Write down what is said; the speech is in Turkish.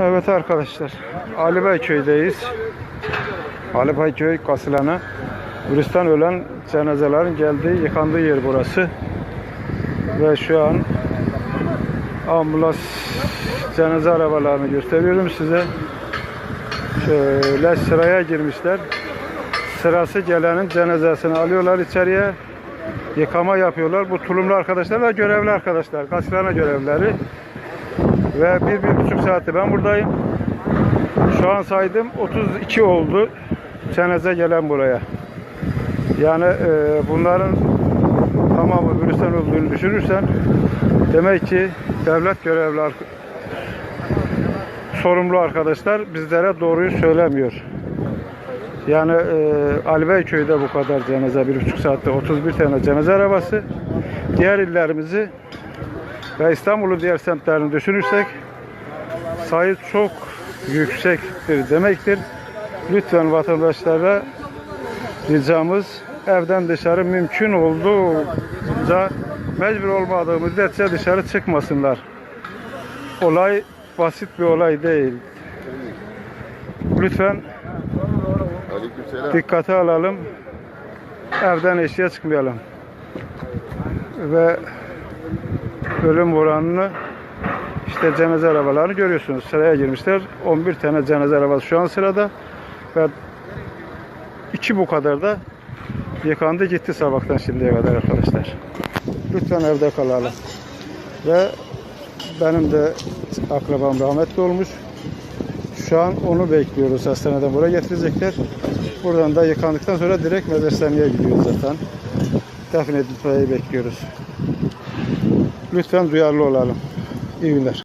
Evet arkadaşlar. Ali Bey köydeyiz. Ali Bey köy Kasılan'a. Virüsten ölen cenazelerin geldiği, yıkandığı yer burası. Ve şu an ambulans cenaze arabalarını gösteriyorum size. Şöyle sıraya girmişler. Sırası gelenin cenazesini alıyorlar içeriye. Yıkama yapıyorlar. Bu tulumlu arkadaşlar ve görevli arkadaşlar. Kasılan'a görevlileri. Ve bir, bir buçuk saati ben buradayım. Şu an saydım 32 oldu cenaze gelen buraya. Yani e, bunların tamamı virüsten olduğunu düşünürsen demek ki devlet görevli sorumlu arkadaşlar bizlere doğruyu söylemiyor. Yani e, Ali Bey köyde bu kadar cenaze, bir buçuk saatte 31 tane cenaze arabası. Diğer illerimizi ve İstanbul'un diğer semtlerini düşünürsek sayı çok yüksektir demektir. Lütfen vatandaşlara ricamız evden dışarı mümkün olduğunca mecbur olmadığı müddetçe dışarı çıkmasınlar. Olay basit bir olay değil. Lütfen dikkate alalım. Evden eşya çıkmayalım. Ve ölüm oranını işte cenaze arabalarını görüyorsunuz. Sıraya girmişler. 11 tane cenaze arabası şu an sırada. Ve iki bu kadar da yıkandı gitti sabahtan şimdiye kadar arkadaşlar. Lütfen evde kalalım. Ve benim de akrabam rahmetli olmuş. Şu an onu bekliyoruz. Hastaneden buraya getirecekler. Buradan da yıkandıktan sonra direkt mezarsaneye gidiyoruz zaten. Defnedilmeyi bekliyoruz. Lütfen duyarlı olalım. İyi günler.